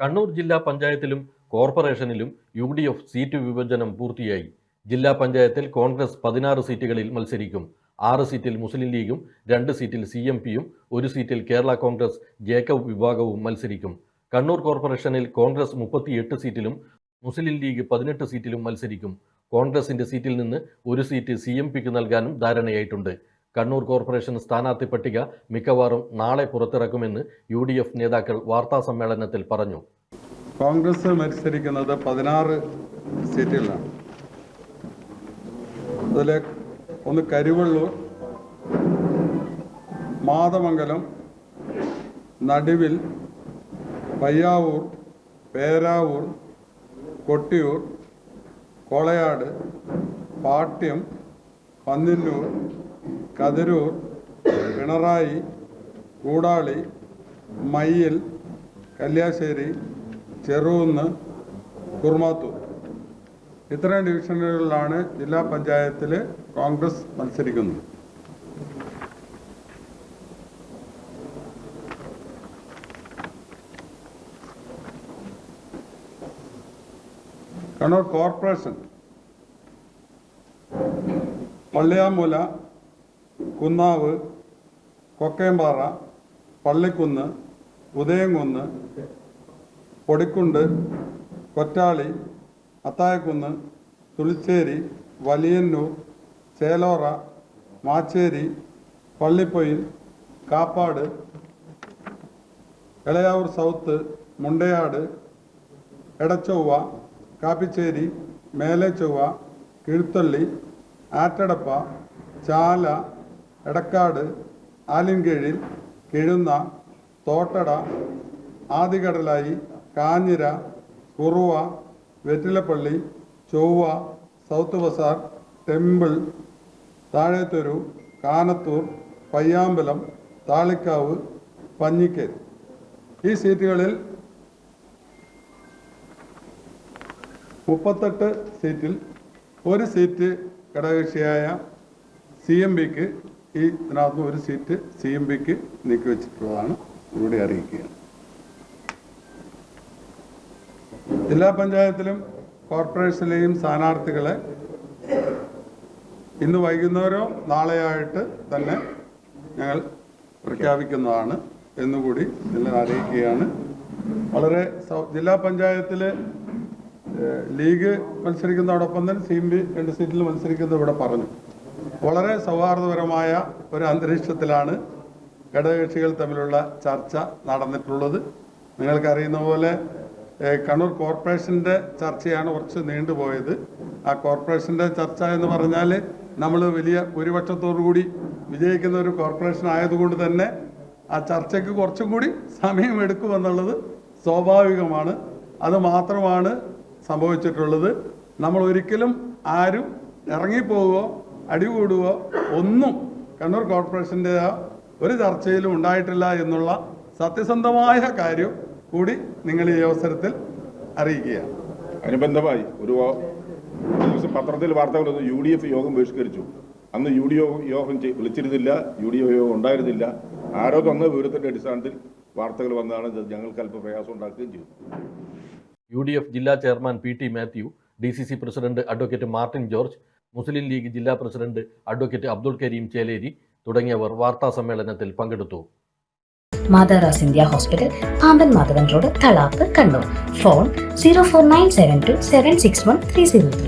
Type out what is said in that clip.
കണ്ണൂർ ജില്ലാ പഞ്ചായത്തിലും കോർപ്പറേഷനിലും യു ഡി എഫ് സീറ്റ് വിഭജനം പൂർത്തിയായി. ജില്ലാ പഞ്ചായത്തിൽ കോൺഗ്രസ് പതിനാറ് സീറ്റുകളിൽ മത്സരിക്കും. ആറ് സീറ്റിൽ മുസ്ലിം ലീഗും രണ്ട് സീറ്റിൽ സി എം പിയും ഒരു സീറ്റിൽ കേരള കോൺഗ്രസ് ജേക്കബ് വിഭാഗവും മത്സരിക്കും. കണ്ണൂർ കോർപ്പറേഷനിൽ കോൺഗ്രസ് മുപ്പത്തിയെട്ട് സീറ്റിലും മുസ്ലിം ലീഗ് പതിനെട്ട് സീറ്റിലും മത്സരിക്കും. കോൺഗ്രസിന്റെ സീറ്റിൽ നിന്ന് ഒരു സീറ്റ് സി എം പിക്ക് നൽകാനും ധാരണയായിട്ടുണ്ട്. കണ്ണൂർ കോർപ്പറേഷൻ സ്ഥാനാർത്ഥി പട്ടിക മിക്കവാറും നാളെ പുറത്തിറക്കുമെന്ന് യു ഡി എഫ് നേതാക്കൾ വാർത്താ സമ്മേളനത്തിൽ പറഞ്ഞു. കോൺഗ്രസ് മത്സരിക്കുന്നത് പതിനാറ് സീറ്റുകളാണ്. അതിൽ ഒന്ന് കരുവള്ളൂർ മാതമംഗലം നടുവിൽ പയ്യാവൂർ പേരാവൂർ കൊട്ടിയൂർ കോളയാട് പാട്യം പന്നിന്നൂർ കതിരൂർ പിണറായി കൂടാളി മയ്യിൽ കല്യാശ്ശേരി ചെറുകുന്ന് കുർമാത്തൂർ ഇത്തരം ഡിവിഷനുകളിലാണ് ജില്ലാ പഞ്ചായത്തിൽ കോൺഗ്രസ് മത്സരിക്കുന്നത്. Kannur corporation Palliyamoola Kunnavu Kokkayampara Pallikkunnu Udayamkunnu Podikkundu Kottali Athayakkunnu Thulicheri Valiyannur Chelora Macheri Pallipoyil Kappad Elayavoor South Mundayad Edachovva Kappicheri Melechovva Kizhuthalli Attadappa Chala Edakkad Alinkeezhil Kizhunna Thottada Adikadalayi Kanhira Kuruva Vettilappally Chovva south bazaar temple Thazhethoru Kanathur Payyambalam Thalikkavu Panhikkeri ഈ സീറ്റുകളിൽ മുപ്പത്തെട്ട് സീറ്റിൽ ഒരു seat ഘടകകക്ഷിയായ C M പിക്ക് ഈ ഇതിനകത്ത് ഒരു സീറ്റ് സി എം പിക്ക് നീക്കിവെച്ചിട്ടുള്ളതാണ് ഇവിടെ അറിയിക്കുക. ജില്ലാ പഞ്ചായത്തിലും കോർപ്പറേഷനിലെയും സ്ഥാനാർത്ഥികളെ ഇന്ന് വൈകുന്നേരോ നാളെയായിട്ട് തന്നെ ഞങ്ങൾ പ്രഖ്യാപിക്കുന്നതാണ് എന്നുകൂടി നിങ്ങൾ അറിയിക്കുകയാണ്. വളരെ ജില്ലാ പഞ്ചായത്തിൽ ലീഗ് മത്സരിക്കുന്നതോടൊപ്പം തന്നെ സി എം പി രണ്ട് സീറ്റിൽ മത്സരിക്കുന്നത് ഇവിടെ പറഞ്ഞു. വളരെ സൗഹാർദ്ദപരമായ ഒരു അന്തരീക്ഷത്തിലാണ് ഘടകകക്ഷികൾ തമ്മിലുള്ള ചർച്ച നടന്നിട്ടുള്ളത്. നിങ്ങൾക്കറിയുന്ന പോലെ കണ്ണൂർ കോർപ്പറേഷന്റെ ചർച്ചയാണ് കുറച്ച് നീണ്ടുപോയത്. ആ കോർപ്പറേഷന്റെ ചർച്ച എന്ന് പറഞ്ഞാൽ നമ്മൾ വലിയ ഭൂരിപക്ഷത്തോടു കൂടി വിജയിക്കുന്ന ഒരു കോർപ്പറേഷൻ ആയതുകൊണ്ട് തന്നെ ആ ചർച്ചയ്ക്ക് കുറച്ചും കൂടി സമയമെടുക്കുമെന്നുള്ളത് സ്വാഭാവികമാണ്. അത് മാത്രമാണ് സംഭവിച്ചിട്ടുള്ളത്. നമ്മൾ ഒരിക്കലും ആരും ഇറങ്ങിപ്പോവുകയോ അടികൂടുകയോ ഒന്നും കണ്ണൂർ കോർപ്പറേഷന്റെ ഒരു ചർച്ചയിലും ഉണ്ടായിട്ടില്ല എന്നുള്ള സത്യസന്ധമായ കാര്യം കൂടി നിങ്ങൾ ഈ അവസരത്തിൽ അറിയിക്കുകയാണ്. അനുബന്ധമായി ഒരു ദിവസം പത്രത്തിൽ വാർത്തകൾ വന്നു. യു ഡി എഫ് യോഗം ബഹിഷ്കരിച്ചു. അന്ന് യു ഡി എഫ് യോഗം വിളിച്ചിരുന്നില്ല. യു ഡി എഫ് യോഗം ഉണ്ടായിരുന്നില്ല. ആരോ തന്ന വിവരത്തിന്റെ അടിസ്ഥാനത്തിൽ വാർത്തകൾ വന്നതാണ്. ഞങ്ങൾക്ക് അല്പം പ്രയാസം ഉണ്ടാക്കുകയും ചെയ്തു. യു ഡി എഫ് ജില്ലാ chairman P T Mathew D C C president advocate Martin George Muslim League ജില്ലാ പ്രസിഡന്റ് അഡ്വക്കേറ്റ് അബ്ദുൾ കരീം ചേലേരി തുടങ്ങിയവർ വാർത്താ സമ്മേളനത്തിൽ പങ്കെടുത്തു. മാതാറാസ് India hospital Pamban Madhavan road Thalap Kannur. Phone zero four nine seven two seven six one three zero three.